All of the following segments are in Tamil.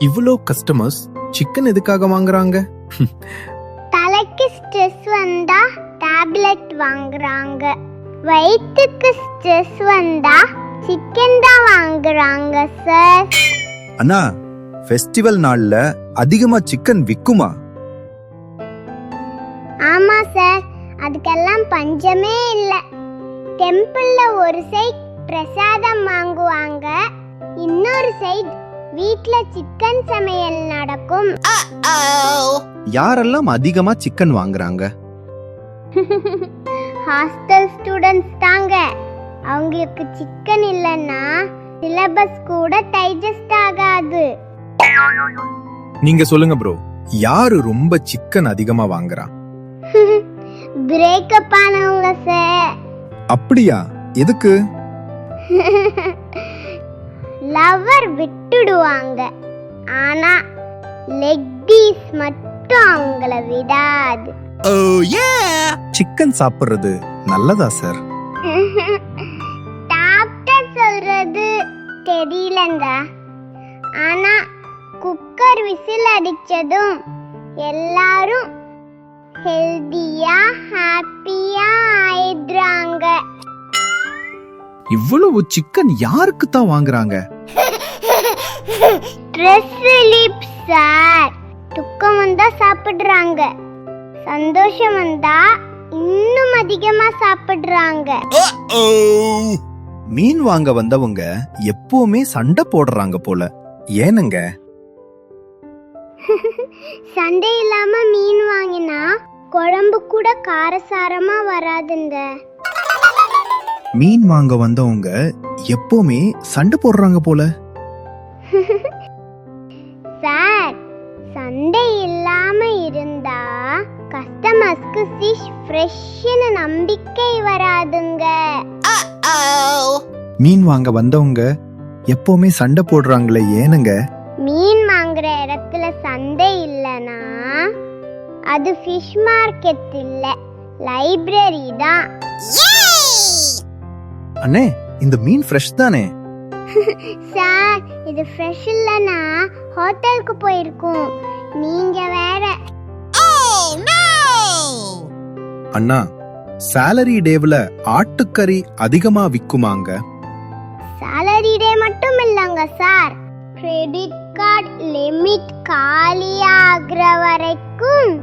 இவ்வளோ கஸ்டமர்ஸ் சிக்கன் எதுக்காக வாங்குறாங்க? தலைக்கு ஸ்ட்ரெஸ் வந்தா டேப்லெட் வாங்குறாங்க. வயிற்றுக்கு ஸ்ட்ரெஸ் வந்தா சிக்கன் தான் வாங்குறாங்க சார் அண்ணா ஃபெஸ்டிவல் நாள்ல அதிகமா சிக்கன் விக்குமா? ஆமா சார் அதுக்கெல்லாம் பஞ்சமே இல்ல. டெம்பிள்ல ஒரு சைட் பிரசாதம் வாங்குவாங்க இன்னொரு சைட் வீட்ல சிக்கன் சமையல் நடக்கும். யாரெல்லாம் அதிகமா சிக்கன் வாங்குறாங்க? ஹாஸ்டல் ஸ்டூடெண்ட்ஸ் தாங்க. அவங்களுக்கு சிக்கன் இல்லைன்னா சிலபஸ் கூட டைஜஸ்ட் ஆகாது. நீங்க சொல்லுங்க ப்ரோ யாரு ரொம்ப சிக்கன் அதிகமா வாங்குறா? பிரேக்கப் ஆனவங்க சார் அப்படியா? எதுக்கு? லவர் விட்டுடுவாங்க. ஆனா லெக் பீஸ் மட்டும் அவங்கள விடாது. சிக்கன் சாப்பிடுறது நல்லதா சார் டாக்டர் சொல்றது தெரியலங்க. ஆனா குக்கர் விசில் அடிச்சதும் எல்லாரும் ஹெல்தியா இவ்வளவு சிக்கன் யாருக்கு தான் வாங்குறாங்க சார் துக்கம் வந்தா சாப்பிடுறாங்க. சந்தோஷம் வந்தா இன்னும் அதிகமா சாப்பிடுறாங்க. மீன் வாங்க வந்தவங்க எப்பவுமே சண்டை போடுறாங்க போல. ஏனுங்க? சண்டை இல்லாம மீன் வாங்கினா குழம்பு கூட காரசாரமா வராதுங்க. மீன் வாங்க வந்தவங்க எப்பவுமே சண்டை போடுறாங்க போல. சார் சண்டை இல்லாம இருந்தா கஸ்டமர்ஸ்க்கு ஃபிஷ் ஃப்ரெஷ்னு நம்பிக்கை வராதுங்க. மீன் வாங்க வந்தவங்க எப்பவுமே சண்டை போடுறாங்களே ஏனுங்க? மீன் வாங்குற இடத்துல சந்தை இல்லனா அது ஃபிஷ் மார்க்கெட் இல்ல லைப்ரரி தான். அண்ணே இந்த மீன் ஃப்ரெஷ் தானே? சார் இது ஃப்ரெஷ் இல்லனா ஹோட்டலுக்கு போயிருக்கும். நீங்க வேற. அண்ணா சேலரி டேவ்ல ஆட்டுக்கறி அதிகமா விக்குமாங்க? சாலரி டே மட்டும் இல்லங்க சார். கிரெடிட் கார்டு லிமிட் காலியாகிற வரைக்கும்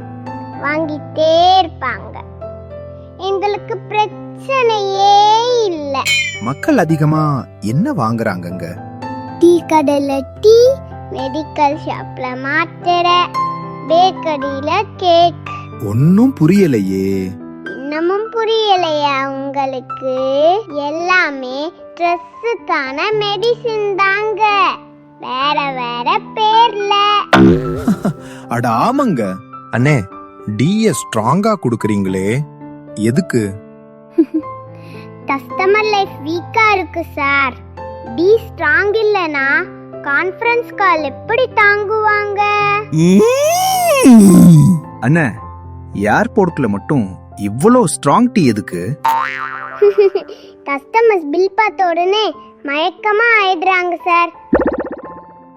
வாங்கிட்டே இருப்பாங்க. எங்களுக்கு பிரச்சனையே இல்லை. மக்கள் அதிகமா என்ன வாங்குறாங்கங்க? டீ கடையில் டீ மெடிக்கல் ஷாப்ல மாத்திரை பேக்கரியில கேக் ஒன்னும் புரியலையே. இன்னமும் புரியலையா உங்களுக்கு எல்லாமே ட்ரெஸ்ஸுக்கான மெடிசின் தாங்க. வேற வேற பேர்ல. அட ஆமாங்க. அண்ணே டீய ஸ்ட்ராங்கா குடுக்கறீங்களே. எதுக்கு? கஸ்டமர் லைஃப் வீக்கா இருக்கு சார். டி ஸ்ட்ராங் இல்லனா கான்ஃபரன்ஸ் கால் எப்படி தாங்குவாங்க? அண்ணே ஏர்போர்ட்ல மட்டும் இவ்வளோ ஸ்ட்ராங் டீ எதுக்கு? கஸ்டமர்ஸ் பில் பார்த்த உடனே மயக்கமா ஆயிடுறாங்க சார்.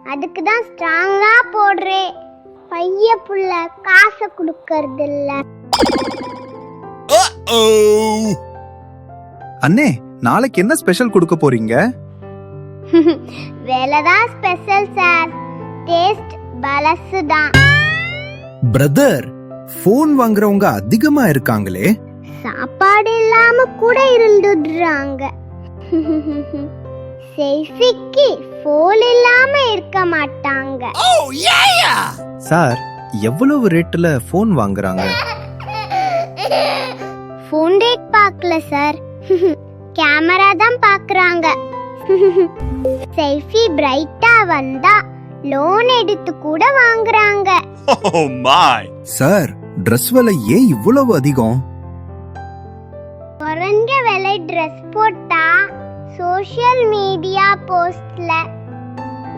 அதுக்கு தான் ஸ்ட்ராங்கா போடுறேன். பைய புள்ள காசை கொடுக்கறது இல்ல அண்ணே நாளைக்கு என்ன ஸ்பெஷல் கொடுக்க போறீங்க? வேலைதான் ஸ்பெஷல் சார் டேஸ்ட் பலசு தான் பிரதர் ஃபோன் வாங்குறவங்க அதிகமா இருக்காங்களே. சாப்பாடு இல்லாம கூட இருந்துடுறாங்க. செல்ஃபிக்கு ஃபோன் இல்லாம இருக்க மாட்டாங்க. சார் எவ்வளவு ரேட்ல ஃபோன் வாங்குறாங்க? ஃபோன் ரேட் பார்க்கல சார் கேமரா தான் பார்க்கறாங்க. செல்ஃபி பிரைட்டா வந்தா லோன் எடுத்து கூட வாங்குறாங்க. சார் Dress விலை ஏன் இவ்வளவு அதிகம்? குறைஞ்ச விலை ட்ரெஸ் போட்டா சோஷியல் மீடியா போஸ்ட்ல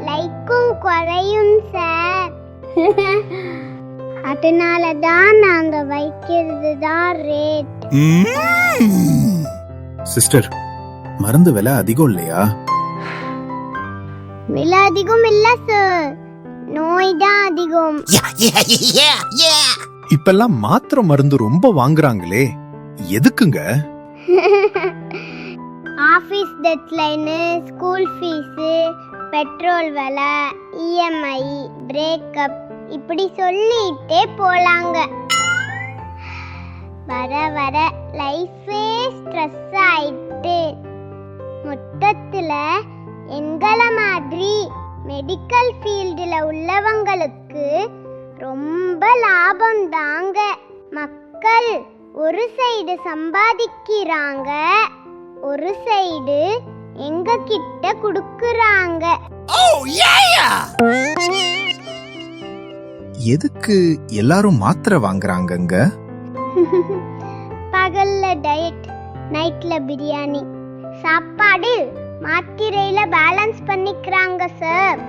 லைக்கும் குறையும் சார் அதனால தான் நாங்க வைக்கிறது தான் ரேட் சிஸ்டர் மருந்து விலை அதிகம் இல்லையா? விலை அதிகம் இல்ல சார் தான் அதிகம். இப்பெல்லாம் மாத்திரை மருந்து ரொம்ப வாங்குறாங்களே. எதுக்குங்க? Office deadline school fees petrol விலை இஎம்ஐ பிரேக்கப் இப்படி சொல்லிட்டே போலாங்க. வர வர லைஃபே ஸ்ட்ரெஸ் ஆயிட்டு. மொத்தத்துல எங்கள மாதிரி மெடிக்கல் ஃபீல்டில் உள்ளவங்களுக்கு ரொம்ப லாபம் தாங்க. மக்கள் ஒரு சைடு சம்பாதிக்கிறாங்க ஒரு சைடு எங்க கிட்ட குடுக்குறாங்க. Oh! எதுக்கு எல்லாரும் மாத்திரை வாங்குறாங்கங்க? பகல்ல டயட் நைட்ல பிரியாணி. சாப்பாடு மாத்திரையில பேலன்ஸ் பண்ணிக்கிறாங்க சார்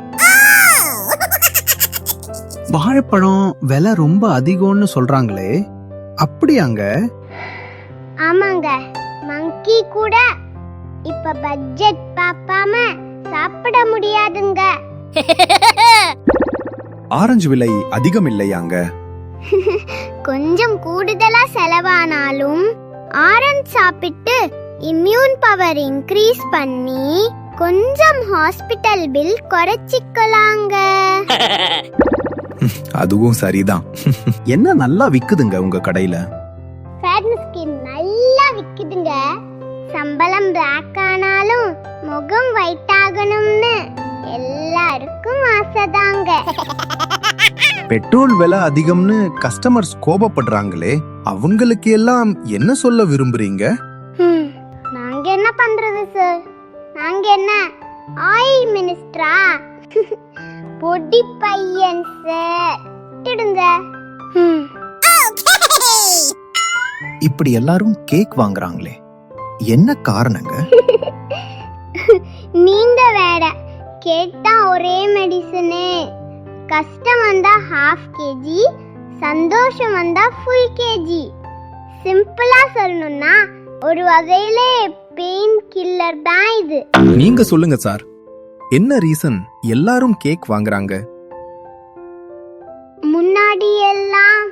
வாழைப்பழம் விலை ரொம்ப அதிகம்னு சொல்றாங்களே அப்படியாங்க ஆமாங்க மங்கி கூட இப்ப பட்ஜெட் பார்க்காம சாப்பிட முடியாதுங்க. ஆரஞ்சு விலை அதிகம் இல்லையாங்க கொஞ்சம் கூடுதலா செலவானாலும் ஆரஞ்சு சாப்பிட்டு இம்யூன் பவர் இன்க்ரீஸ் பண்ணி கொஞ்சம் ஹாஸ்பிட்டல் பில் குறைச்சிக்கலாங்க. அதுவும் சரிதான். என்ன நல்லா விக்குதுங்க உங்க கடையில? ஃபேட்னஸ் ஸ்கின் நல்லா விக்குதுங்க. சம்பளம் பிளாக் ஆனாலும் முகம் ஒயிட் ஆகணும்னு எல்லாருக்கும் ஆசைதாங்க. பெட்ரோல் விலை அதிகம்னு கஸ்டமர்ஸ் கோபப்படுறாங்களே அவங்களுக்கு எல்லாம் என்ன சொல்ல விரும்புறீங்க? நாங்க என்ன பண்றது சார் நாங்க என்ன? ஆயில் மினிஸ்டரா பொடி பையன் சார் விட்டுடுங்க. இப்படி எல்லாரும் கேக் வாங்குறாங்களே என்ன காரணங்க? நீங்க வேற கேட்டா ஒரே மெடிசனு கஷ்டம் வந்தா ஹாஃப் கேஜி சந்தோஷம் வந்தா ஃபுல் கேஜி சிம்பிளா சொல்லணும்னா ஒரு வகையில பெயின் கில்லர் தான் இது. நீங்க சொல்லுங்க சார். என்ன ரீசன் எல்லாரும் கேக் வாங்குறாங்க? முன்னாடி எல்லாம்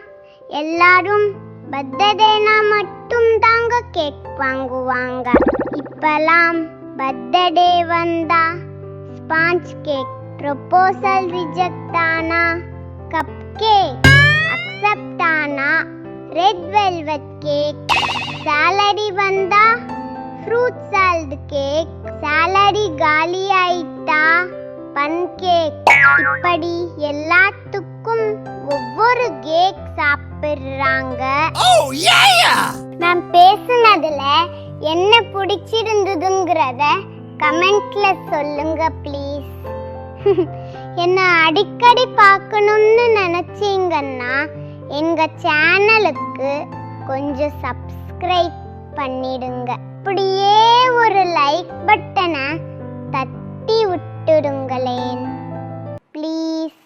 எல்லாரும் பர்த்டேனா மட்டும் தாங்க கேக் வாங்குவாங்க. இப்பெல்லாம் பர்த்டே வந்தா ஸ்பாஞ்ச் கேக் ப்ரொபோசல் ரிஜெக்ட் ஆனா கப் கேக் அக்செப்ட் ஆனா ரெட் வெல்வெட் கேக் சாலரி வந்தா ஃப்ரூட் சால்ட் கேக் சாலரி காலி ஆயிட்டா பன் கேக் இப்படி எல்லாத்துக்கும் ஒவ்வொரு கேக் சாப்பிடுறாங்க! நான் பேசுனதுல என்ன பிடிச்சிருந்ததுங்கிறத கமெண்ட்ல சொல்லுங்க ப்ளீஸ் என்ன அடிக்கடி பார்க்கணும்னு நினச்சிங்கன்னா எங்கள் சேனலுக்கு கொஞ்சம் சப்ஸ்கிரைப் பண்ணிடுங்க. அப்படியே ஒரு லைக் பட்டனை தட்டி விட்டுடுங்களேன். ப்ளீஸ்